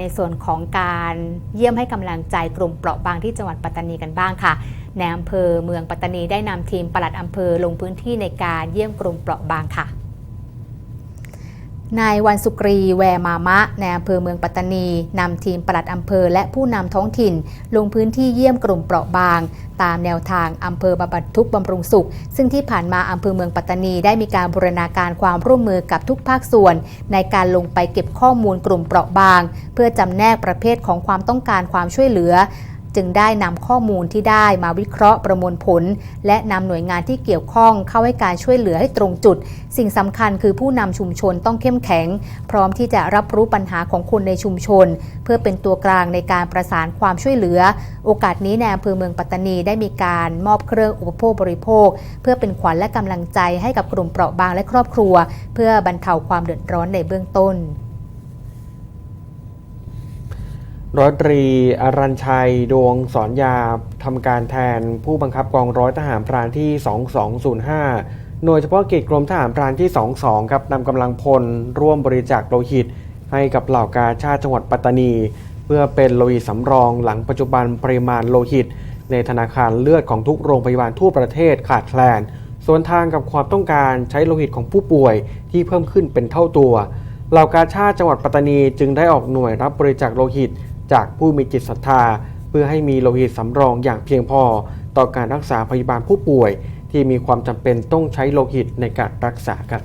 ในส่วนของการเยี่ยมให้กำลังใจกลุ่มเปราะบางที่จังหวัดปัตตานีกันบ้างค่ะในอำเภอเมืองปัตตานีได้นำทีมปลัดอำเภอลงพื้นที่ในการเยี่ยมกลุ่มเปราะบางค่ะ นายวันสุกรีแวมามะในอำเภอเมืองปัตตานีนำทีมปลัดอำเภอและผู้นำท้องถิ่น ลงพื้นที่เยี่ยมกลุ่มเปราะบาง ตามแนวทางอำเภอบำบัดทุกบำรุงสุข ซึ่งที่ผ่านมาอำเภอเมืองปัตตานีได้มีการบูรณาการความร่วมมือกับทุกภาคส่วน ในการลงไปเก็บข้อมูลกลุ่มเปราะบาง เพื่อจำแนกประเภทของความต้องการความช่วยเหลือ จึงได้นำข้อมูลที่ได้มาวิเคราะห์ประมวลผล และนำหน่วยงานที่เกี่ยวข้องเข้าให้การช่วยเหลือให้ตรงจุด สิ่งสำคัญคือผู้นำชุมชนต้องเข้มแข็ง พร้อมที่จะรับรู้ปัญหาของคนในชุมชน เพื่อเป็นตัวกลางในการประสานความช่วยเหลือ โอกาสนี้ในอำเภอเมืองปัตตานีได้มีการมอบเครื่องอุปโภคบริโภค เพื่อเป็นขวัญและกำลังใจให้กับกลุ่มเปราะบางและครอบครัว เพื่อบรรเทาความเดือดร้อนในเบื้องต้น ร้อยตรีอรัญชัย ดวงสอนยาทำการแทนผู้บังคับกองร้อยทหารพรานที่ 2205 หน่วยเฉพาะกิจกรมทหารพรานที่ 22 ครับนำกำลังพลร่วมบริจาคโลหิต ให้กับเหล่ากาชาติจังหวัดปัตตานี เพื่อเป็นโลหิตสำรองหลังปัจจุบันปริมาณโลหิต ในธนาคารเลือดของทุกโรงพยาบาลทั่วประเทศขาดแคลนส่วนทางกับความต้องการใช้โลหิตของผู้ป่วยที่เพิ่มขึ้นเป็นเท่าตัว เหล่ากาชาติจังหวัดปัตตานีจึงได้ออกหน่วยรับบริจาคโลหิต จากผู้มีจิตศรัทธา เพื่อให้มีโลหิตสำรองอย่างเพียงพอ ต่อการรักษาพยาบาลผู้ป่วย ที่มีความจำเป็นต้องใช้โลหิตในการรักษาครับ